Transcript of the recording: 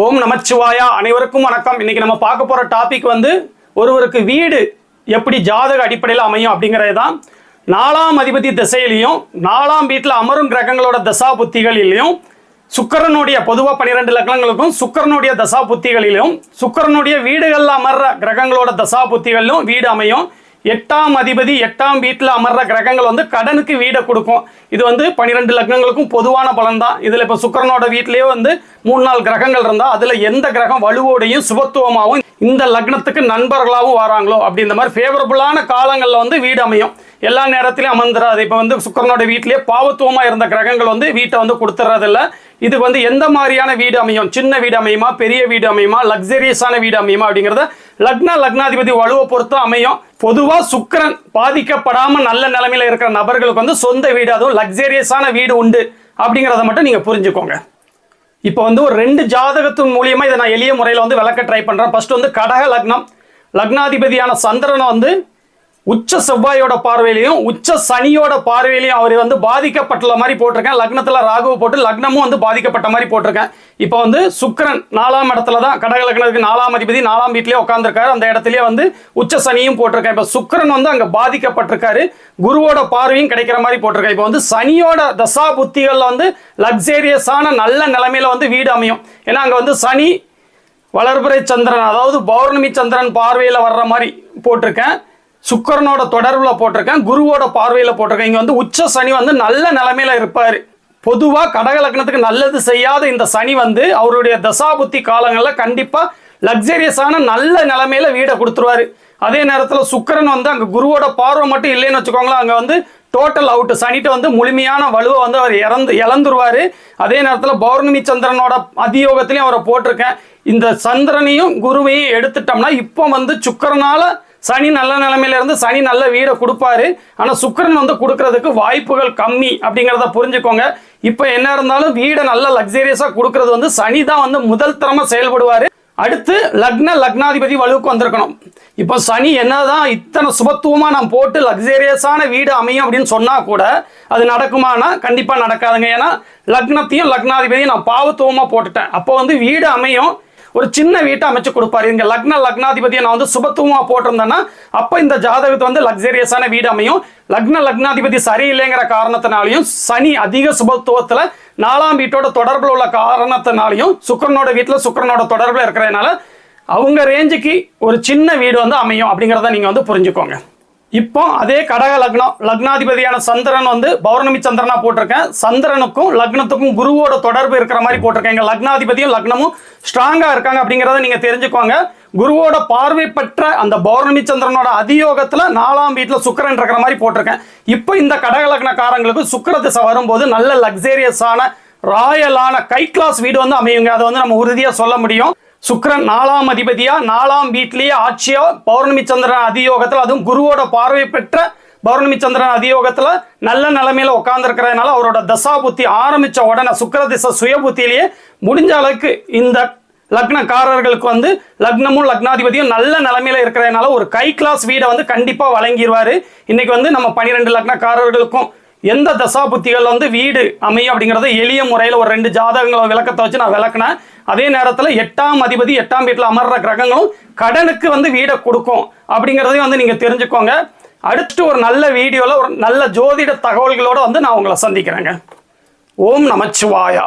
ஓம் நமச்சிவாயா. அனைவருக்கும் வணக்கம். இன்னைக்கு நம்ம பார்க்க போற டாபிக் வந்து ஒருவருக்கு வீடு எப்படி ஜாதக அடிப்படையில் அமையும் அப்படிங்கிறது தான் நாலாம் அதிபதி திசையிலையும் நாலாம் வீட்டில் அமரும் கிரகங்களோட தசா புத்திகளிலையும் சுக்கிரனுடைய பொதுவாக பன்னிரெண்டு லக்னங்களுக்கும் சுக்கிரனுடைய தசா புத்திகளிலும் சுக்கிரனுடைய வீடுகளில் அமர்ற கிரகங்களோட தசா புத்திகளிலும் வீடு அமையும். எட்டாம் அதிபதி எட்டாம் வீட்டில் அமர்ற கிரகங்கள் வந்து கடனுக்கு வீடை கொடுக்கும். இது வந்து பன்னிரெண்டு லக்னங்களுக்கும் பொதுவான பலன் தான் இதில் இப்போ சுக்கரனோட வீட்டிலேயே வந்து மூணு நாலு கிரகங்கள் இருந்தால் அதில் எந்த கிரகம் வலுவோடையும் சுபத்துவமாகவும் இந்த லக்னத்துக்கு நண்பர்களாகவும் வராங்களோ அப்படி இந்த மாதிரி ஃபேவரபுளான காலங்களில் வந்து வீடு அமையும். எல்லா நேரத்திலையும் அமர்ந்துடாது இப்போ வந்து சுக்கரனோட வீட்டிலேயே பாவத்துவமாக இருந்த கிரகங்கள் வந்து வீட்டை வந்து கொடுத்துட்றதில்ல இது வந்து எந்த மாதிரியான வீடு அமையும்? சின்ன வீடு அமையுமா? பெரிய வீடு அமையுமா? லக்ஸரியஸான வீடு அமையுமா அப்படிங்கிறத லக்ன லக்னாதிபதி வலுவை பொறுத்து அமையும். பொதுவாக சுக்கரன் பாதிக்கப்படாமல் நல்ல நிலைமையில இருக்கிற நபர்களுக்கு வந்து சொந்த வீடு அதுவும் லக்ஸரியஸான வீடு உண்டு அப்படிங்கிறத மட்டும் நீங்கள் புரிஞ்சுக்கோங்க. இப்போ வந்து ஒரு ரெண்டு ஜாதகத்தின் மூலியமாக இதை நான் எளிய முறையில் வந்து விளக்க ட்ரை பண்ணுறேன் ஃபஸ்ட்டு வந்து கடக லக்னம். லக்னாதிபதியான சந்திரனை வந்து உச்ச செவ்வாயோட பார்வையிலையும் உச்ச சனியோட பார்வையிலையும் அவர் வந்து பாதிக்கப்பட்டுள்ள மாதிரி போட்டிருக்கேன். லக்னத்தில் ராகு போட்டு லக்னமும் வந்து பாதிக்கப்பட்ட மாதிரி போட்டிருக்கேன். இப்போ வந்து சுக்கரன் நாலாம் இடத்துல தான் கடக லக்னத்துக்கு நாலாம் அதிபதி நாலாம் வீட்லேயே உட்காந்துருக்காரு அந்த இடத்துலயே வந்து உச்ச சனியும் போட்டிருக்கேன். இப்போ சுக்கரன் வந்து அங்கே பாதிக்கப்பட்டிருக்காரு. குருவோட பார்வையும் கிடைக்கிற மாதிரி போட்டிருக்கேன். இப்போ வந்து சனியோட தசா புத்திகளில் வந்து லக்ஸேரியஸான நல்ல நிலைமையில வந்து வீடு அமையும். ஏன்னா அங்கே வந்து சனி வளர்புரை சந்திரன் அதாவது பௌர்ணமி சந்திரன் பார்வையில் வர்ற மாதிரி போட்டிருக்கேன். சுக்கரனோட தொடர்பில் போட்டிருக்கேன் குருவோட பார்வையில் போட்டிருக்கேன். இங்கே வந்து உச்ச சனி வந்து நல்ல நிலைமையில இருப்பார். பொதுவாக கடகலக்கணத்துக்கு நல்லது செய்யாத இந்த சனி வந்து அவருடைய தசாபுத்தி காலங்களில் கண்டிப்பாக லக்ஸரியஸான நல்ல நிலமையில் வீடை கொடுத்துருவாரு. அதே நேரத்தில் சுக்கரன் வந்து அங்கே குருவோட பார்வை மட்டும் இல்லைன்னு வச்சுக்கோங்களேன் அங்கே வந்து டோட்டல் அவுட் சனிட்டு வந்து முழுமையான வலுவை வந்து அவர் இறந்து இழந்துருவார். அதே நேரத்தில் பௌர்ணமி சந்திரனோட அதியோகத்திலையும் அவரை போட்டிருக்கேன். இந்த சந்திரனையும் குருவையும் எடுத்துட்டோம்னா இப்போ வந்து சுக்கரனால் சனி நல்ல நிலைமையில இருந்து சனி நல்ல வீடை கொடுப்பாரு. ஆனால் சுக்கிரன் வந்து கொடுக்கறதுக்கு வாய்ப்புகள் கம்மி அப்படிங்கிறத புரிஞ்சுக்கோங்க. இப்போ என்ன இருந்தாலும் வீடை நல்ல லக்ஸரியஸாக கொடுக்கறது வந்து சனி தான் வந்து முதல் தரமா செயல்படுவார். அடுத்து லக்ன லக்னாதிபதி வலுவுக்கு வந்திருக்கணும். இப்போ சனி என்னதான் இத்தனை சுபத்துவமாக நான் போட்டு லக்ஸேரியஸான வீடு அமையும் அப்படின்னு சொன்னால் கூட அது நடக்குமானா? கண்டிப்பாக நடக்காதுங்க. ஏன்னா லக்னத்தையும் லக்னாதிபதியும் நான் பாவத்துவமாக போட்டுட்டேன். அப்போ வந்து வீடு அமையும். ஒரு சின்ன வீட்டை அமைச்சு கொடுப்பாரு. இங்க லக்ன லக்னாதிபதியை நான் வந்து சுபத்துவமா போட்டிருந்தேன்னா அப்போ இந்த ஜாதகத்தை வந்து லக்ஸரியஸான வீடு அமையும். லக்ன லக்னாதிபதி சரியில்லைங்கிற காரணத்தினாலையும் சனி அதிக சுபத்துவத்துல நாலாம் வீட்டோட தொடர்பில் உள்ள காரணத்தினாலையும் சுக்கரனோட வீட்டில் சுக்கரனோட தொடர்பில் இருக்கிறதுனால அவங்க ரேஞ்சுக்கு ஒரு சின்ன வீடு வந்து அமையும் அப்படிங்கிறத நீங்கள் வந்து புரிஞ்சுக்கோங்க. இப்போ அதே கடக லக்னம் லக்னாதிபதியான சந்திரன் வந்து பௌர்ணமி சந்திரனா போட்டிருக்கேன். சந்திரனுக்கும் லக்னத்துக்கும் குருவோட தொடர்பு இருக்கிற மாதிரி போட்டிருக்கேன். எங்க லக்னாதிபதியும் லக்னமும் ஸ்ட்ராங்கா இருக்காங்க அப்படிங்கிறத நீங்க தெரிஞ்சுக்கோங்க. குருவோட பார்வை பெற்ற அந்த பௌர்ணமி சந்திரனோட அதியோகத்துல நாலாம் வீட்டுல சுக்கரன் இருக்கிற மாதிரி போட்டிருக்கேன். இப்போ இந்த கடக லக்னக்காரங்களுக்கு சுக்கர திசை வரும்போது நல்ல லக்ஸேரியஸான ராயலான கை கிளாஸ் வீடு வந்து அமையுங்க. அதை வந்து நம்ம உறுதியா சொல்ல முடியும். சுக்கரன் நாலாம் அதிபதியா நாலாம் வீட்டிலேயே ஆட்சியா? பௌர்ணமி சந்திரன் அதியோகத்தில் அதுவும் குருவோட பார்வை பெற்ற பௌர்ணமி சந்திரன் அதியோகத்தில் நல்ல நிலைமையில உட்கார்ந்துருக்கிறதுனால அவரோட தசா புத்தி ஆரம்பிச்ச உடனே சுக்கர திசை சுய புத்தியிலேயே முடிஞ்ச அளவுக்கு இந்த லக்னக்காரர்களுக்கு வந்து லக்னமும் லக்னாதிபதியும் நல்ல நிலைமையில இருக்கிறதுனால ஒரு கை கிளாஸ் வீடை வந்து கண்டிப்பாக வழங்கிடுவாரு இன்னைக்கு வந்து நம்ம பன்னிரெண்டு லக்னக்காரர்களுக்கும் எந்த தசா புத்திகள் வந்து வீடு அமையும் அப்படிங்கிறத எளிய முறையில் ஒரு ரெண்டு ஜாதகங்களை விளக்கத்தை வச்சு நான் விளக்குனேன். அதே நேரத்தில் எட்டாம் அதிபதி எட்டாம் வீட்டில் அமர்ற கிரகங்களும் கடனுக்கு வந்து வீடை கொடுக்கும். அப்படிங்கிறதையும் வந்து நீங்கள் தெரிஞ்சுக்கோங்க. அடுத்து ஒரு நல்ல வீடியோவில் ஒரு நல்ல ஜோதிட தகவல்களோடு வந்து நான் உங்களை சந்திக்கிறேங்க. ஓம் நமச்சிவாயா.